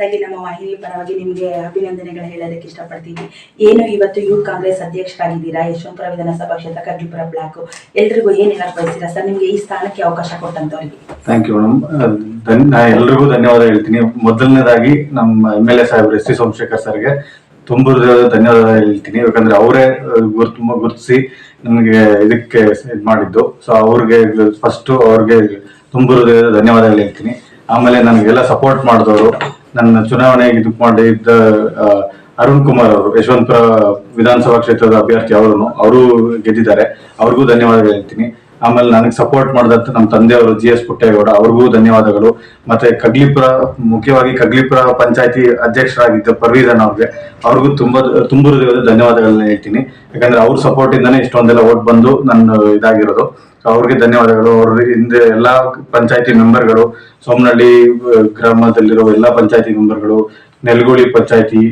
ಮೊದಲನೇದಾಗಿ ನಮ್ಮ ವಾಹಿನಿ ಪರವಾಗಿ ನಿಮಗೆ ಅಭಿನಂದನೆಗಳು ಹೇಳೋದಕ್ಕೆ ಇಷ್ಟಪಡ್ತೀನಿ. ಏನು ಇವತ್ತು ಯೂತ್ ಕಾಂಗ್ರೆಸ್ ಅಧ್ಯಕ್ಷರಾಗಿದ್ದೀರಾ? ಯಶವಂತಪುರ ವಿಧಾನಸಭಾ ಕ್ಷೇತ್ರ ಕಡ್ಲಿಪುರ ಬ್ಲಾಕ್. ಎಲ್ರಿಗೂ ಏನು ಹೇಳಕ್ ಬಯಸ್ತೀರಾ ಸರ್, ನಿಮ್ಗೆ ಈ ಸ್ಥಾನಕ್ಕೆ ಅವಕಾಶ ಕೊಟ್ಟಂತವ್ರಿಗೆ. ಥ್ಯಾಂಕ್ ಯು ಮೇಡಮ್ ಎಲ್ರಿಗೂ ಧನ್ಯವಾದ ಹೇಳ್ತೀನಿ. ಮೊದಲನೇದಾಗಿ ನಮ್ಮ M L A S C Somashekhar ಸರ್ಗೆ ತುಂಬ ಧನ್ಯವಾದ ಹೇಳ್ತೀನಿ. ಯಾಕಂದ್ರೆ ಅವರೇ ಗುರ್ತು ಗುರುತಿಸಿ ನಮಗೆ ಇದಕ್ಕೆ ಇದು ಮಾಡಿದ್ದು. ಸೊ ಅವ್ರಿಗೆ ಫಸ್ಟ್ ಅವ್ರಿಗೆ ತುಂಬ ಧನ್ಯವಾದಗಳು ಹೇಳ್ತೀನಿ. ಆಮೇಲೆ ನನಗೆಲ್ಲ ಸಪೋರ್ಟ್ ಮಾಡಿದವರು, ನನ್ನ ಚುನಾವಣೆಗೆ ಇದು ಮಾಡಿದ್ದ ಅರುಣ್ ಕುಮಾರ್ ಅವರು ಯಶವಂತಪುರ ವಿಧಾನಸಭಾ ಕ್ಷೇತ್ರದ ಅಭ್ಯರ್ಥಿ ಅವರು ಅವರು ಗೆದ್ದಿದ್ದಾರೆ. ಅವ್ರಿಗೂ ಧನ್ಯವಾದಗಳು ಹೇಳ್ತೀನಿ. ಆಮೇಲೆ ನನಗೆ ಸಪೋರ್ಟ್ ಮಾಡಿದಂತ ನಮ್ಮ ತಂದೆಯವರು ಜಿ ಎಸ್ ಪುಟ್ಟೇಗೌಡ, ಅವ್ರಿಗೂ ಧನ್ಯವಾದಗಳು. ಮತ್ತೆ ಕಗ್ಲಿಪುರ, ಮುಖ್ಯವಾಗಿ ಕಗ್ಲಿಪುರ ಪಂಚಾಯತಿ ಅಧ್ಯಕ್ಷರಾಗಿದ್ದ ಪರ್ವೀಧನ್ ಅವ್ರಿಗೆ, ಅವ್ರಿಗೂ ತುಂಬಾ, ತುಂಬ ಹೃದಯದ ಧನ್ಯವಾದಗಳನ್ನ ಹೇಳ್ತೀನಿ. ಯಾಕಂದ್ರೆ ಅವ್ರ ಸಪೋರ್ಟ್ ಇಂದಾನೆ ಇಷ್ಟೊಂದೆಲ್ಲ ಓಟ್ ಬಂದು ನನ್ನ ಇದಾಗಿರೋದು. ಅವ್ರಿಗೆ ಧನ್ಯವಾದಗಳು. ಅವ್ರ ಹಿಂದೆ ಎಲ್ಲಾ ಪಂಚಾಯತಿ ಮೆಂಬರ್ಗಳು ಸೋಮನಹಳ್ಳಿ ಗ್ರಾಮದಲ್ಲಿರೋ ಎಲ್ಲಾ ಪಂಚಾಯತಿ ಮೆಂಬರ್ಗಳು, ನೆಲಗೋಳಿ ಪಂಚಾಯತಿ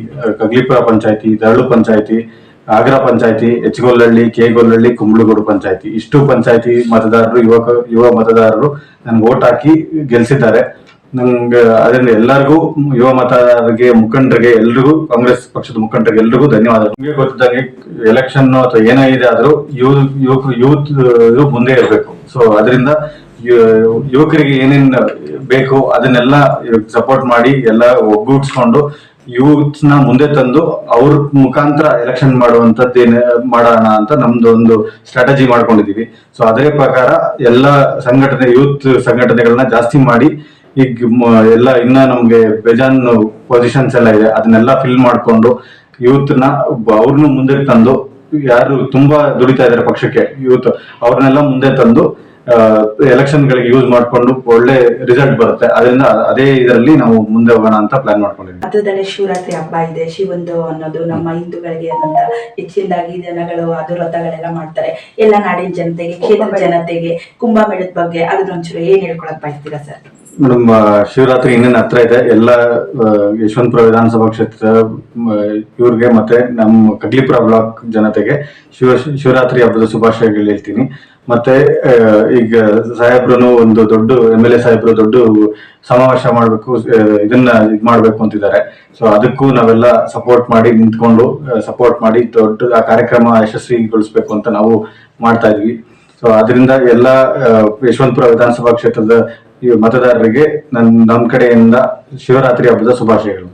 ಕಗ್ಲಿಪುರ ಪಂಚಾಯತಿ, ದರಳು ಪಂಚಾಯತಿ, ಆಗ್ರಾ ಪಂಚಾಯತಿ ಎಚ್ಗೊಲ್ಲಹಳ್ಳಿ ಕೆಗೊಲ್ಲಹಳ್ಳಿ ಕುಂಬಳಗೋಡು ಪಂಚಾಯತಿ. ಇಷ್ಟು ಪಂಚಾಯತಿ ಮತದಾರರು, ಯುವಕ, ಯುವ ಮತದಾರರು ನನ್ಗೆ ಓಟ್ ಹಾಕಿ ಗೆಲ್ಸಿದ್ದಾರೆ. ನಂಗೆ ಅದರಿಂದ ಎಲ್ಲರಿಗೂ ಯುವ ಮತದಾರರಿಗೆ, ಮುಖಂಡರಿಗೆ ಎಲ್ರಿಗೂ, ಕಾಂಗ್ರೆಸ್ ಪಕ್ಷದ ಮುಖಂಡರಿಗೆ ಎಲ್ರಿಗೂ ಧನ್ಯವಾದ ನಿಮಗೆ ಗೊತ್ತಿದ್ದಂಗೆ ಎಲೆಕ್ಷನ್ ಅಥವಾ ಏನೇ ಇದೆ ಆದರೂ ಯುವ, ಯುವಕ, ಯೂತ್, ಇದು ಮುಂದೆ ಇರಬೇಕು. ಸೊ ಅದರಿಂದ ಯುವಕರಿಗೆ ಏನೇನ್ ಬೇಕು ಅದನ್ನೆಲ್ಲ ಸಪೋರ್ಟ್ ಮಾಡಿ, ಎಲ್ಲ ಒಗ್ಗೂಡ್ಸ್ಕೊಂಡು ಯೂತ್ನ ಮುಂದೆ ತಂದು ಅವ್ರ ಮುಖಾಂತರ ಎಲೆಕ್ಷನ್ ಮಾಡುವಂತದ್ದು ಏನ್, ಮಾಡೋಣ ಅಂತ ನಮ್ದು ಒಂದು ಸ್ಟ್ರಾಟಜಿ ಮಾಡ್ಕೊಂಡಿದೀವಿ ಸೊ ಅದೇ ಪ್ರಕಾರ ಎಲ್ಲ ಸಂಘಟನೆ, ಯೂತ್ ಸಂಘಟನೆಗಳನ್ನ ಜಾಸ್ತಿ ಮಾಡಿ ಈಗ ಎಲ್ಲ ಇನ್ನ ನಮ್ಗೆ ಬೇಜಾನ್ ಪೊಸಿಷನ್ಸ್ ಎಲ್ಲ ಇದೆ. ಅದನ್ನೆಲ್ಲ ಫಿಲ್ ಮಾಡ್ಕೊಂಡು ಯೂತ್ನ ಅವ್ರನ್ನು ಮುಂದೆ ತಂದು ಯಾರು ತುಂಬಾ ದುಡಿತಾ ಇದಾರೆ ಪಕ್ಷಕ್ಕೆ ಯೂತ್ ಅವ್ರನ್ನೆಲ್ಲ ಮುಂದೆ ತಂದು ಎಲೆಕ್ಷನ್ ಗಳಿಗೆ ಯೂಸ್ ಮಾಡ್ಕೊಂಡು ಒಳ್ಳೆ ರಿಸಲ್ಟ್ ಬರುತ್ತೆ. ಅದರಿಂದ ಅದೇ ಇದರಲ್ಲಿ ನಾವು ಮುಂದೆ ಹೋಗೋಣ ಅಂತ ಪ್ಲಾನ್ ಮಾಡ್ಕೊಂಡಿದ್ದೀವಿ ಅದರಲ್ಲಿ ಶಿವರಾತ್ರಿ ಹಬ್ಬ ಇದೆ. ಶಿವಂದು ಅನ್ನೋದು ನಮ್ಮ ಹಿಂದೂಗಳಿಗೆ ಅಂತ ಹೆಚ್ಚಿನದಾಗಿ ಜನಗಳು ಅದು ವ್ರತಗಳೆಲ್ಲ ಮಾಡ್ತಾರೆ. ಎಲ್ಲ ನಾಡಿನ ಜನತೆಗೆ ಕ್ಷೇತ್ರ ಜನತೆಗೆ ಕುಂಭಮೇಳದ ಬಗ್ಗೆ ಅದನ್ನೊಂಚೂರು ಏನ್ ಹೇಳ್ಕೊಳಕ್ ಬಯಸ್ತೀರಾ ಸರ್? ಮೇಡಮ್ ಶಿವರಾತ್ರಿ ಇನ್ನೇನು ಹತ್ರ ಇದೆ. ಎಲ್ಲ ಯಶವಂತಪುರ ವಿಧಾನಸಭಾ ಕ್ಷೇತ್ರ ಇವ್ರಿಗೆ ಮತ್ತೆ ನಮ್ಮ ಕಗ್ಲಿಪುರ ಬ್ಲಾಕ್ ಜನತೆಗೆ ಶಿವ, ಶಿವರಾತ್ರಿ ಹಬ್ಬದ ಶುಭಾಶಯಗಳು ಹೇಳ್ತೀನಿ. ಮತ್ತೆ ಈಗ ಸಾಹೇಬ್ರು ಒಂದು ದೊಡ್ಡ ಎಂ ಎಲ್ ಎ ಸಾಹೇಬ್ರು ದೊಡ್ಡ ಸಮಾವೇಶ ಮಾಡಬೇಕು ಇದನ್ನ ಇದ್ ಮಾಡ್ಬೇಕು ಅಂತಿದ್ದಾರೆ. ಸೊ ಅದಕ್ಕೂ ನಾವೆಲ್ಲ ಸಪೋರ್ಟ್ ಮಾಡಿ ನಿಂತ್ಕೊಂಡು ಸಪೋರ್ಟ್ ಮಾಡಿ ದೊಡ್ಡ, ಆ ಕಾರ್ಯಕ್ರಮ ಯಶಸ್ವಿಗೊಳಿಸ್ಬೇಕು ಅಂತ ನಾವು ಮಾಡ್ತಾ ಇದ್ವಿ. ಸೊ ಅದರಿಂದ ಎಲ್ಲ ಯಶವಂತಪುರ ವಿಧಾನಸಭಾ ಕ್ಷೇತ್ರದ ಈ ಮತದಾರರಿಗೆ ನನ್ನ ನಮ್ಮ ಕಡೆಯಿಂದ ಶಿವರಾತ್ರಿ ಹಬ್ಬದ ಶುಭಾಶಯಗಳು.